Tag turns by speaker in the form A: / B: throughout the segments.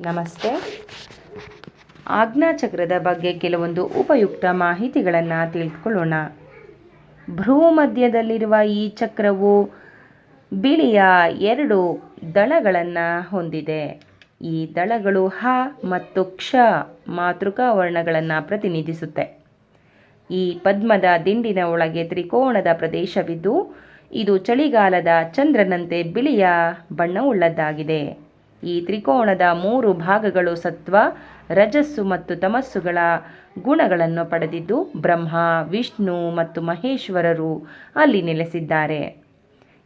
A: ನಮಸ್ತೆ. ಆಜ್ಞಾಚಕ್ರದ ಬಗ್ಗೆ ಕೆಲವೊಂದು ಉಪಯುಕ್ತ ಮಾಹಿತಿಗಳನ್ನು ತಿಳಿದುಕೊಳ್ಳೋಣ ಭ್ರೂಮಧ್ಯದಲ್ಲಿರುವ ಈ ಚಕ್ರವು ಬಿಳಿಯ ಎರಡು ದಳಗಳನ್ನು ಹೊಂದಿದೆ. ಈ ದಳಗಳು ಹ ಮತ್ತು ಕ್ಷ ಮಾತೃಕಾ ವರ್ಣಗಳನ್ನು ಪ್ರತಿನಿಧಿಸುತ್ತೆ. ಈ ಪದ್ಮದ ದಿಂಡಿನ ಒಳಗೆ ತ್ರಿಕೋಣದ ಪ್ರದೇಶವಿದ್ದು, ಇದು ಚಳಿಗಾಲದ ಚಂದ್ರನಂತೆ ಬಿಳಿಯ ಬಣ್ಣವುಳ್ಳದ್ದಾಗಿದೆ. ಈ ತ್ರಿಕೋಣದ ಮೂರು ಭಾಗಗಳು ಸತ್ವ, ರಜಸ್ಸು ಮತ್ತು ತಮಸ್ಸುಗಳ ಗುಣಗಳನ್ನು ಪಡೆದಿದ್ದು ಬ್ರಹ್ಮ, ವಿಷ್ಣು ಮತ್ತು ಮಹೇಶ್ವರರು ಅಲ್ಲಿ ನೆಲೆಸಿದ್ದಾರೆ.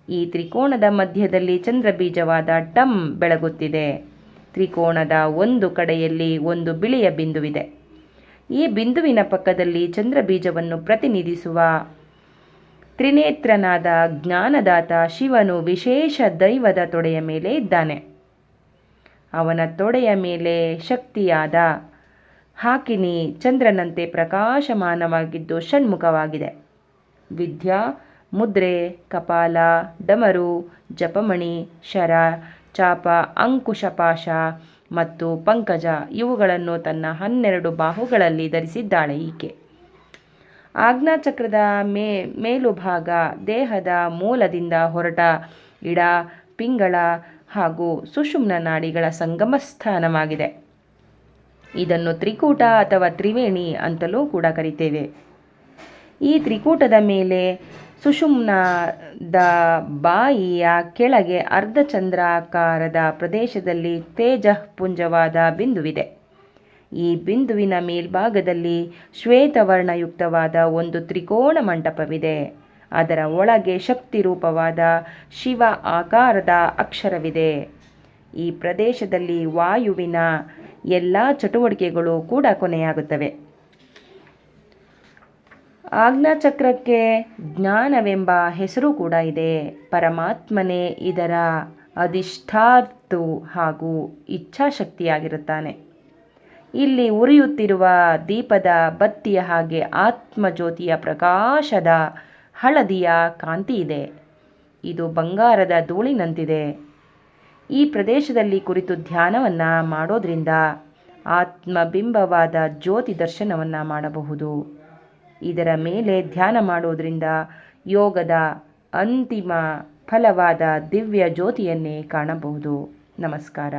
A: ಈ ತ್ರಿಕೋಣದ ಮಧ್ಯದಲ್ಲಿ ಚಂದ್ರಬೀಜವಾದ ಟಮ್ ಬೆಳಗುತ್ತಿದೆ. ತ್ರಿಕೋಣದ ಒಂದು ಕಡೆಯಲ್ಲಿ ಒಂದು ಬಿಳಿಯ ಬಿಂದುವಿದೆ. ಈ ಬಿಂದುವಿನ ಪಕ್ಕದಲ್ಲಿ ಚಂದ್ರಬೀಜವನ್ನು ಪ್ರತಿನಿಧಿಸುವ ತ್ರಿನೇತ್ರನಾದ ಜ್ಞಾನದಾತ ಶಿವನು ವಿಶೇಷ ದೈವದ ತೊಡೆಯ ಮೇಲೆ ಇದ್ದಾನೆ. ಅವನ ತೊಡೆಯ ಮೇಲೆ ಶಕ್ತಿಯಾದ ಹಾಕಿನಿ ಚಂದ್ರನಂತೆ ಪ್ರಕಾಶಮಾನವಾಗಿದ್ದು ಷಣ್ಮುಖವಾಗಿದೆ. ವಿದ್ಯಾ, ಮುದ್ರೆ, ಕಪಾಲ, ಡಮರು, ಜಪಮಣಿ, ಶರ, ಚಾಪ ಅಂಕುಶಪಾಶ ಮತ್ತು ಪಂಕಜ ಇವುಗಳನ್ನು ತನ್ನ ಹನ್ನೆರಡು ಬಾಹುಗಳಲ್ಲಿ ಧರಿಸಿದ್ದಾಳೆ ಈಕೆ. ಆಜ್ಞಾಚಕ್ರದ ಮೇ, ಮೇಲುಭಾಗ ದೇಹದ ಮೂಲದಿಂದ ಹೊರಟ ಇಡ, ಪಿಂಗಳ ಹಾಗೂ ಸುಷುಮ್ನ ನಾಡಿಗಳ ಸಂಗಮ ಸ್ಥಾನವಾಗಿದೆ. ಇದನ್ನು ತ್ರಿಕೂಟ ಅಥವಾ ತ್ರಿವೇಣಿ ಅಂತಲೂ ಕೂಡ ಕರಿತೇವೆ. ಈ ತ್ರಿಕೂಟದ ಮೇಲೆ ಸುಷುಮ್ನದ ಬಾಯಿಯ ಕೆಳಗೆ ಅರ್ಧಚಂದ್ರಾಕಾರದ ಪ್ರದೇಶದಲ್ಲಿ ತೇಜಃಪುಂಜವಾದ ಬಿಂದುವಿದೆ. ಈ ಬಿಂದುವಿನ ಮೇಲ್ಭಾಗದಲ್ಲಿ ಶ್ವೇತವರ್ಣಯುಕ್ತವಾದ ಒಂದು ತ್ರಿಕೋಣ ಮಂಟಪವಿದೆ. ಅದರ ಒಳಗೆ ಶಕ್ತಿ ರೂಪವಾದ ಶಿವ ಆಕಾರದ ಅಕ್ಷರವಿದೆ. ಈ ಪ್ರದೇಶದಲ್ಲಿ ವಾಯುವಿನ ಎಲ್ಲ ಚಟುವಟಿಕೆಗಳು ಕೂಡ ಕೊನೆಯಾಗುತ್ತವೆ. ಆಜ್ಞಾಚಕ್ರಕ್ಕೆ ಜ್ಞಾನವೆಂಬ ಹೆಸರು ಕೂಡ ಇದೆ. ಪರಮಾತ್ಮನೇ ಇದರ ಅಧಿಷ್ಠಾತು ಹಾಗೂ ಇಚ್ಛಾಶಕ್ತಿಯಾಗಿರುತ್ತಾನೆ. ಇಲ್ಲಿ ಉರಿಯುತ್ತಿರುವ ದೀಪದ ಬತ್ತಿಯ ಹಾಗೆ ಆತ್ಮಜ್ಯೋತಿಯ ಪ್ರಕಾಶದ ಹಳದಿಯ ಕಾಂತಿ ಇದೆ. ಇದು ಬಂಗಾರದ ಧೂಳಿನಂತಿದೆ. ಈ ಪ್ರದೇಶದಲ್ಲಿ ಕುರಿತು ಧ್ಯಾನವನ್ನು ಮಾಡೋದ್ರಿಂದ ಆತ್ಮಬಿಂಬವಾದ ಜ್ಯೋತಿ ದರ್ಶನವನ್ನು ಮಾಡಬಹುದು. ಇದರ ಮೇಲೆ ಧ್ಯಾನ ಮಾಡೋದ್ರಿಂದ ಯೋಗದ ಅಂತಿಮ ಫಲವಾದ ದಿವ್ಯ ಜ್ಯೋತಿಯನ್ನೇ ಕಾಣಬಹುದು. ನಮಸ್ಕಾರ.